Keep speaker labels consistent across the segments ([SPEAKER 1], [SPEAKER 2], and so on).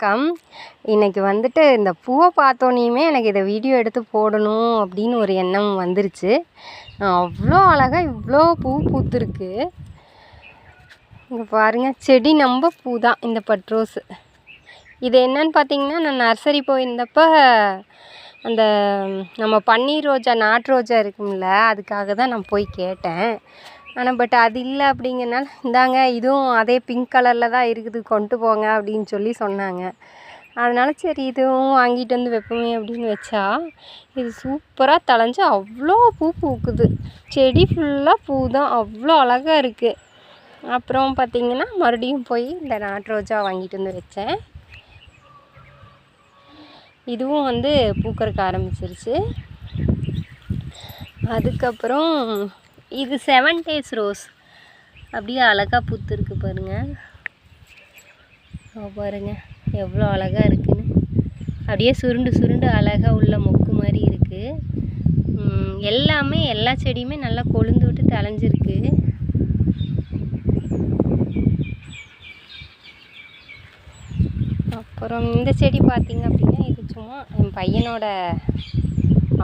[SPEAKER 1] வணக்கம். இன்றைக்கி வந்துட்டு இந்த பூவை பார்த்தோன்னையுமே எனக்கு இதை வீடியோ எடுத்து போடணும் அப்படின்னு ஒரு எண்ணம் வந்துருச்சு. அவ்வளோ அழகாக இவ்வளோ பூ பூத்துருக்கு. இங்கே பாருங்கள் செடி நம்ப பூ தான் இந்த பட்ரோஸு. இது என்னன்னு பார்த்தீங்கன்னா நான் நர்சரி போயிருந்தப்ப அந்த நம்ம பன்னீர் ரோஜா நாட்டு ரோஜா இருக்கும்ல அதுக்காக தான் நான் போய் கேட்டேன். ஆனால் பட் அது இல்லை அப்படிங்கிறனால இந்தாங்க இதுவும் அதே பிங்க் கலரில் தான் இருக்குது கொண்டு போங்க அப்படின்னு சொல்லி சொன்னாங்க. அதனால் சரி இதுவும் வாங்கிட்டு வந்து வைப்போமே அப்படின்னு வச்சா இது சூப்பராக தளைஞ்சு அவ்வளோ பூ பூக்குது. செடி ஃபுல்லாக பூ தான் அவ்வளோ அழகாக இருக்குது அப்புறம் பார்த்திங்கன்னா மறுபடியும் போய் இந்த நாட்டு ரோஜா வாங்கிட்டு வந்து வச்சேன். இதுவும் வந்து பூக்கறக்க ஆரம்பிச்சிருச்சு. அதுக்கப்புறம் இது செவன் டேஸ் ரோஸ். அப்படியே அழகாக பூத்துருக்கு பாருங்கள் பாருங்கள் பாருங்க எவ்வளோ அழகாக இருக்குன்னு. அப்படியே சுருண்டு சுருண்டு அழகாக உள்ள மொக்கு மாதிரி இருக்குது எல்லாமே எல்லா செடியுமே நல்லா கொழுந்து விட்டு தழைஞ்சிருக்கு. அப்புறம் இந்த செடி பார்த்திங்க அப்படின்னா இது சும்மா என் பையனோட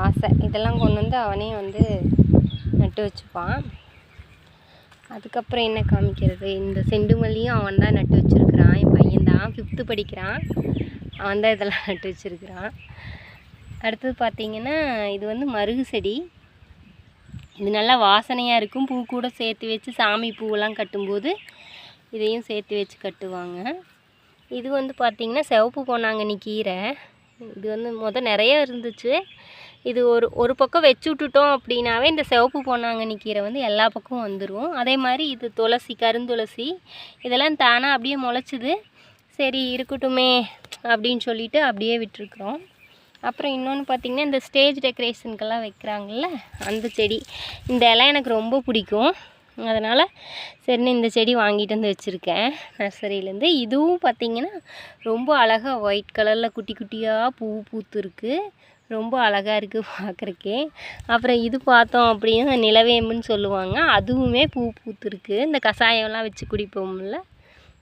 [SPEAKER 1] ஆசை. இதெல்லாம் கொண்டு வந்து அவனே வந்து நட்டு வச்சுப்பான். அதுக்கப்புறம் என்ன காமிக்கிறது? இந்த செண்டுமல்லியும் அவன் தான் நட்டு வச்சுருக்கிறான். என் பையன் தான். ஃபிஃப்த்து படிக்கிறான். அவன் தான் இதெல்லாம் நட்டு வச்சுருக்கிறான். அடுத்தது பார்த்தீங்கன்னா இது வந்து மருகு செடி. இது நல்லா வாசனையாக இருக்கும். பூ கூட சேர்த்து வச்சு சாமி பூவெல்லாம் கட்டும்போது இதையும் சேர்த்து வச்சு கட்டுவாங்க. இது வந்து பார்த்திங்கன்னா சிவப்பு பொன்னாங்கண்ணி கீரை. இது வந்து மொதல் நிறைய இருந்துச்சு. இது ஒரு ஒரு பக்கம் வச்சு விட்டுட்டோம் அப்படின்னாவே இந்த சிவப்பு பொன்னாங்கண்ணி கீரை வந்து எல்லா பக்கமும் வந்துடும் அதே மாதிரி இது துளசி கருந்துளசி இதெல்லாம் தானாக அப்படியே முளைச்சிது. சரி இருக்கட்டுமே அப்படின்னு சொல்லிட்டு அப்படியே விட்டுருக்குறோம். அப்புறம் இன்னொன்று பார்த்திங்கன்னா இந்த ஸ்டேஜ் டெக்கரேஷனுக்கெல்லாம் வைக்கிறாங்கல்ல அந்த செடி. இந்த இலை எனக்கு ரொம்ப பிடிக்கும். அதனால் சரின்னு இந்த செடி வாங்கிட்டு வந்து வச்சுருக்கேன் நர்சரியிலேருந்து. இதுவும் பார்த்திங்கன்னா ரொம்ப அழகாக ஒயிட் கலரில் குட்டி குட்டியாக பூ பூத்துருக்கு. ரொம்ப அழகாக இருக்குது பார்க்குறக்கே அப்புறம் இது பார்த்தோம் அப்படின்னா நிலவேம்புன்னு சொல்லுவாங்க. அதுவுமே பூ பூத்துருக்கு. இந்த கஷாயம்லாம் வச்சு குடிப்போம்ல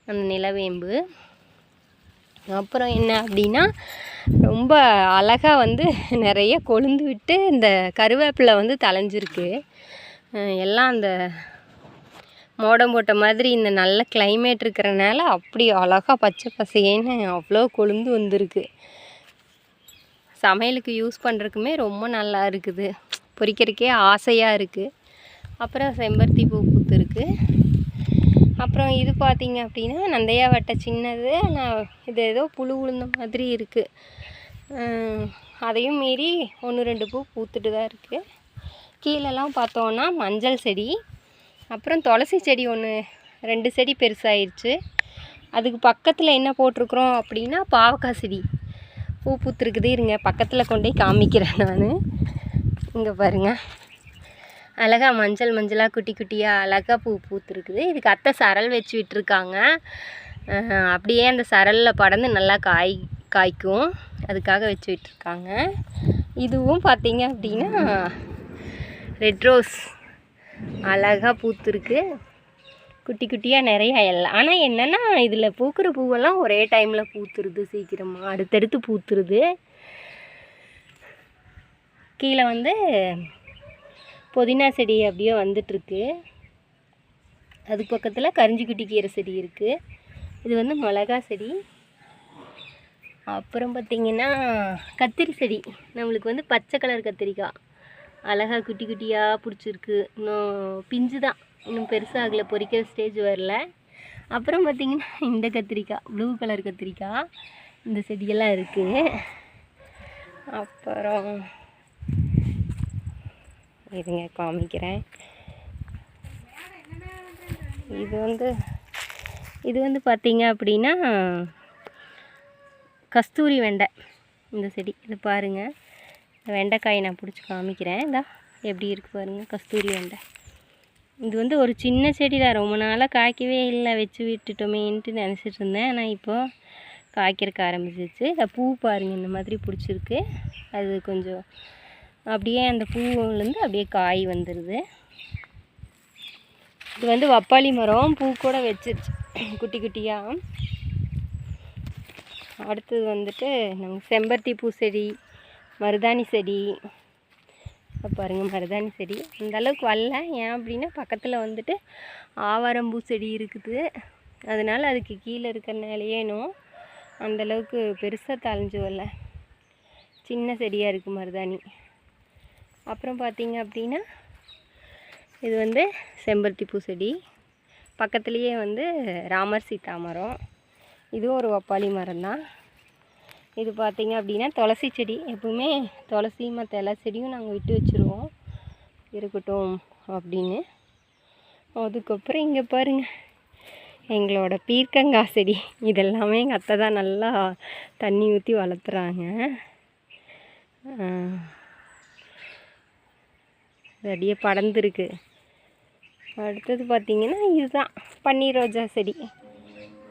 [SPEAKER 1] அந்த நிலவேம்பு. அப்புறம் என்ன அப்படின்னா ரொம்ப அழகாக வந்து நிறைய கொழுந்து விட்டு இந்த கருவேப்பிலை வந்து தழைஞ்சிருக்கு. எல்லாம் அந்த மோடம் போட்ட மாதிரி இந்த நல்ல கிளைமேட் இருக்கிறனால அப்படி அழகாக பச்சை பசேன்னு அவ்வளோ கொழுந்து வந்திருக்கு. சமையலுக்கு யூஸ் பண்ணுறதுக்குமே ரொம்ப நல்லா இருக்குது. பொறிக்கிறதுக்கே ஆசையாக இருக்குது அப்புறம் செம்பருத்தி பூ பூத்துருக்கு. அப்புறம் இது பார்த்திங்க அப்படின்னா நந்தையா வட்டை சின்னது ஆனால் இது ஏதோ புழு விழுந்த மாதிரி இருக்குது அதையும் மீறி ஒன்று ரெண்டு பூ பூத்துட்டு தான் இருக்குது கீழெல்லாம் பார்த்தோன்னா மஞ்சள் செடி அப்புறம் துளசி செடி ஒன்று ரெண்டு செடி பெருசாகிருச்சு அதுக்கு பக்கத்தில் என்ன போட்டிருக்குறோம் அப்படின்னா பாவக்காய் செடி. பூ பூத்துருக்குது. இருங்க பக்கத்தில் கொண்டு போய் காமிக்கிறேன் நான். இங்கே பாருங்கள் அழகா மஞ்சள் மஞ்சளாக குட்டி குட்டியாக அழகாக பூ பூத்துருக்குது. இதுக்கு அத்தை சரல் வச்சு விட்டுருக்காங்க. அப்படியே அந்த சரலில் படர்ந்து நல்லா காய் காய்க்கும். அதுக்காக வச்சு விட்டுருக்காங்க. இதுவும் பார்த்தீங்க அப்படின்னா ரெட் ரோஸ். அழகாக பூத்துருக்கு. குட்டி குட்டியாக நிறையா எல்லாம் ஆனால் என்னென்னா இதில் பூக்கிற பூவெல்லாம் ஒரே டைமில் பூத்துருது சீக்கிரமாக அடுத்தடுத்து பூத்துருது. கீழே வந்து புதினா செடி அப்படியே வந்துட்டுருக்கு. அதுக்கு பக்கத்தில் கரிஞ்சிக்குட்டி கீரை செடி இருக்குது இது வந்து மிளகா செடி. அப்புறம் பார்த்திங்கன்னா கத்திரி செடி. நம்மளுக்கு வந்து பச்சை கலர் கத்திரிக்காய். அழகாக குட்டி குட்டியாக பிடிச்சிருக்கு. இன்னும் பிஞ்சு தான் இன்னும் பெருசாகல பொரிக்கிற ஸ்டேஜ் வரல. அப்புறம் பார்த்திங்கன்னா இந்த கத்திரிக்காய் ப்ளூ கலர் கத்திரிக்காய் இந்த செடியெல்லாம் இருக்குது அப்புறம் இருங்க காமிக்கிறேன். இது வந்து இது வந்து பார்த்திங்க அப்படின்னா கஸ்தூரி வெண்டை இந்த செடி. இது பாருங்கள் வெண்டைக்காயை நான் பிடிச்சி காமிக்கிறேன். இந்தா எப்படி இருக்குது பாருங்கள் கஸ்தூரி வெண்டை. இது வந்து ஒரு சின்ன செடி தான் ரொம்ப நாளாக காய்க்கவே இல்லை. வச்சு விட்டுட்டோமேன்ட்டு நினச்சிட்டு இருந்தேன் ஆனால் இப்போது காய்க்கிறதுக்கு ஆரம்பிச்சிச்சு பூ பாருங்கள் இந்த மாதிரி பிடிச்சிருக்கு. அது கொஞ்சம் அப்படியே அந்த பூவிலேருந்து அப்படியே காய் வந்துடுது இது வந்து வப்பாளி மரம். பூ கூட வச்சிருச்சு. குட்டி குட்டியாக அடுத்தது வந்துட்டு நமக்கு செம்பருத்தி பூ செடி மருதாணி செடி பாருங்கள் மருதாணி செடி. அந்தளவுக்கு வரல. ஏன் அப்படின்னா பக்கத்தில் வந்துட்டு ஆவாரம்பூ செடி இருக்குது. அதனால் அதுக்கு கீழே இருக்கிறனாலேயேனும் அந்தளவுக்கு பெருசாக தழைஞ்சு வரல. சின்ன செடியாக இருக்குது மருதாணி. அப்புறம் பார்த்திங்க அப்படின்னா இது வந்து செம்பருத்தி பூ செடி. பக்கத்துலேயே வந்து ராமர் சீதா மரம். இதுவும் ஒரு வப்பாளி மரம் தான் இது பார்த்திங்க அப்படின்னா துளசி செடி. எப்பவுமே துளசி மற்ற எல்லா செடியும் நாங்கள் விட்டு வச்சுருவோம். இருக்கட்டும் அப்படின்னு. அதுக்கப்புறம் இங்கே பாருங்கள் எங்களோட பீர்க்கங்காய் செடி. இதெல்லாமே எங்கள் அத்தை தான் நல்லா தண்ணி ஊற்றி வளர்த்துறாங்க. ஆஹ் அப்படியே படர்ந்துருக்கு. அடுத்தது பார்த்திங்கன்னா இதுதான். பன்னீர் ரோஜா செடி.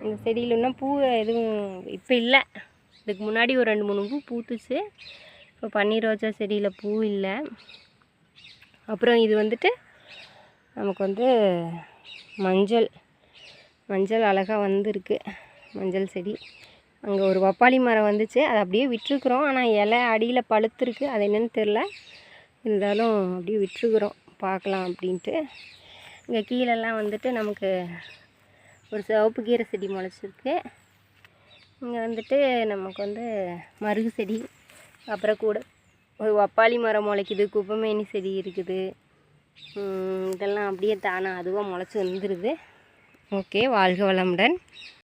[SPEAKER 1] இந்த செடியில் இன்னும் பூ எதுவும் இப்போ இல்லை. இதுக்கு முன்னாடி ஒரு ரெண்டு மூணு பூ பூத்துச்சு. இப்போ பன்னீர் ரோஜா செடியில் பூ இல்லை. அப்புறம் இது வந்துட்டு நமக்கு வந்து மஞ்சள். மஞ்சள் அழகாக வந்திருக்கு. மஞ்சள் செடி. அங்கே ஒரு பப்பாளி மரம் வந்துச்சு. அதை அப்படியே விட்டுருக்குறோம். ஆனால் இலை அடியில் பழுத்துருக்கு. அது என்னென்னு தெரில இருந்தாலும் அப்படியே விட்டுருக்குறோம். பார்க்கலாம் அப்படின்ட்டு. இங்கே கீழெல்லாம் வந்துட்டு நமக்கு ஒரு சிவப்பு கீரை செடி முளைச்சிருக்கு. இங்கே வந்துட்டு நமக்கு வந்து மருகு செடி அப்புறம் கூட ஒரு வப்பாளி மரம் முளைக்குது குப்பமேனி செடி இருக்குது. இதெல்லாம் அப்படியே தானாக அதுவாக முளைச்சி வந்துடுது ஓகே வாழ்க வளமுடன்.